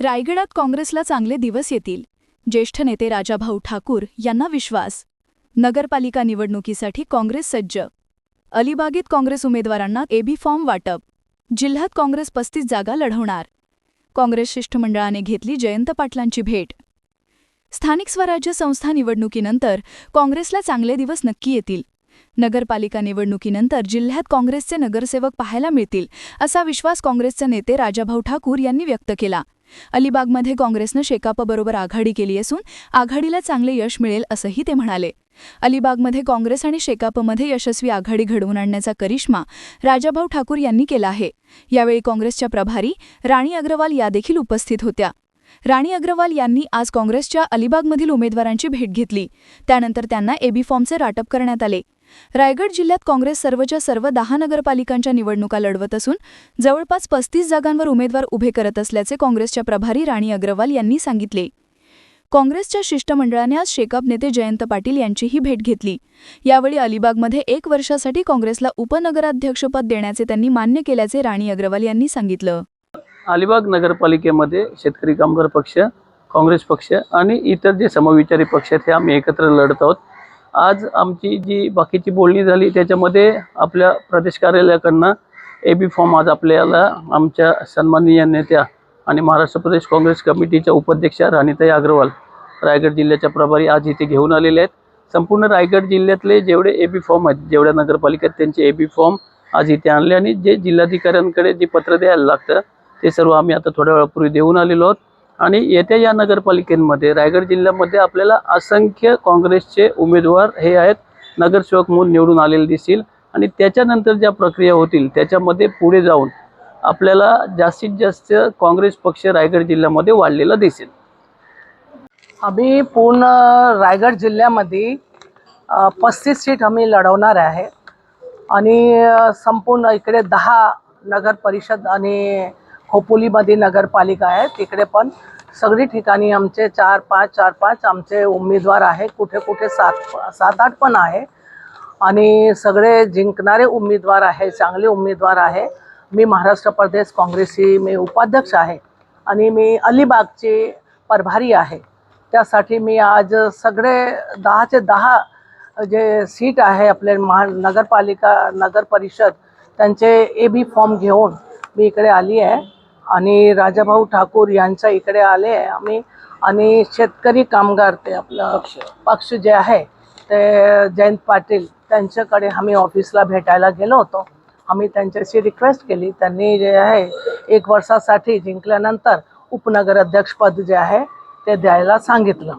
रायगडात काँग्रेसला चांगले दिवस येतील. ज्येष्ठ नेते राजाभाऊ ठाकूर यांना विश्वास. नगरपालिका निवडणुकीसाठी काँग्रेस सज्ज. अलिबागेत काँग्रेस उमेदवारांना एबी फॉर्म वाटप. जिल्ह्यात काँग्रेस पस्तीस जागा लढवणार. काँग्रेस शिष्टमंडळाने घेतली जयंत पाटलांची भेट. स्थानिक स्वराज्य संस्था निवडणुकीनंतर काँग्रेसला चांगले दिवस नक्की येतील. नगरपालिका निवडणुकीनंतर जिल्ह्यात काँग्रेसचे नगरसेवक पाहायला मिळतील असा विश्वास काँग्रेसचे नेते राजाभाऊ ठाकूर यांनी व्यक्त केला. अलिबागमध्ये काँग्रेसनं शेकापबरोबर आघाडी केली असून आघाडीला चांगले यश मिळेल असंही ते म्हणाले. अलिबागमध्ये काँग्रेस आणि शेकापमध्ये यशस्वी आघाडी घडवून आणण्याचा करिश्मा राजाभाऊ ठाकूर यांनी केला आहे. यावेळी काँग्रेसच्या प्रभारी राणी अग्रवाल यादेखील उपस्थित होत्या. राणी अग्रवाल यांनी आज काँग्रेसच्या अलिबागमधील उमेदवारांची भेट घेतली. त्यानंतर त्यांना एबी फॉर्मचे राटप करण्यात आले. रायगड जिल्ह्यात काँग्रेस सर्वच्या सर्व दहा नगरपालिकांच्या निवडणुका लढवत असून जवळपास पस्तीस जागांवर उमेदवार उभे करत असल्याचे काँग्रेसच्या प्रभारी राणी अग्रवाल यांनी सांगितले. काँग्रेसच्या शिष्टमंडळाने आज शेकाप नेते जयंत पाटील यांचीही भेट घेतली. यावेळी अलिबागमध्ये एक वर्षासाठी काँग्रेसला उपनगराध्यक्षपद देण्याचे त्यांनी मान्य केल्याचे राणी अग्रवाल यांनी सांगितलं. अलिबाग नगरपालिकेमध्ये शेतकरी कामगार पक्ष काँग्रेस पक्ष आणि इतर जे समविचारी पक्ष आहेत हे आम्ही एकत्र लढत आहोत. आज आमची जी बाकीची बोलणी झाली त्याच्यामध्ये आपल्या प्रदेश कार्यालयाकडनं ए बी फॉर्म आज आपल्याला आमच्या सन्माननीय नेत्या आणि महाराष्ट्र प्रदेश काँग्रेस कमिटीच्या उपाध्यक्षा राणीताई अग्रवाल रायगड जिल्ह्याच्या प्रभारी आज इथे घेऊन आलेले आहेत. संपूर्ण रायगड जिल्ह्यातले जेवढे ए बी फॉर्म आहेत जेवढ्या नगरपालिकेत त्यांचे ए बी फॉर्म आज इथे आणले आणि जे जिल्हाधिकाऱ्यांकडे जे पत्र द्यायला लागतं ते सर्व आम्ही आता थोड्या वेळापूर्वी देऊन आलेलो आहोत. आणि येत्या या नगरपालिकेमध्ये रायगड जिल्ह्यामध्ये आपल्याला असंख्य काँग्रेसचे उमेदवार हे आहेत. नगरसेवक म्हणून निवडून आलेले दिसतील. आणि त्याच्यानंतर ज्या प्रक्रिया होतील त्याच्यामध्ये पुढे जाऊन आपल्याला जास्तीत जास्त काँग्रेस पक्ष रायगड जिल्ह्यामध्ये वाढलेला दिसेल. आम्ही पूर्ण रायगड जिल्ह्यामध्ये पस्तीस सीट आम्ही लढवणार आहे. आणि संपूर्ण इकडे दहा नगर परिषद आणि खोपोलीमध्ये नगरपालिका आहे. तिकडे पण सगळी ठिकाणी आमचे चार पाच चार पाच आमचे उमेदवार आहे. कुठे कुठे सात सात आठ पण आहे. आणि सगळे जिंकणारे उमेदवार आहे चांगले उमेदवार आहे. मी महाराष्ट्र प्रदेश काँग्रेसची मी उपाध्यक्ष आहे. आणि मी अलिबागची प्रभारी आहे. त्यासाठी मी आज सगळे दहाचे दहा जे सीट आहे आपले महा नगरपालिका नगर परिषद त्यांचे ए बी फॉर्म घेऊन मी इकडे आली आहे. आणि राजाभाऊ ठाकूर यांच्या इकडे आले आम्ही. आणि शेतकरी कामगार ते आपलं पक्ष जे आहे ते जयंत पाटील त्यांच्याकडे आम्ही ऑफिसला भेटायला गेलो होतो. आम्ही त्यांच्याशी रिक्वेस्ट केली. त्यांनी जे आहे एक वर्षासाठी जिंकल्यानंतर उपनगर अध्यक्षपद जे आहे ते द्यायला सांगितलं?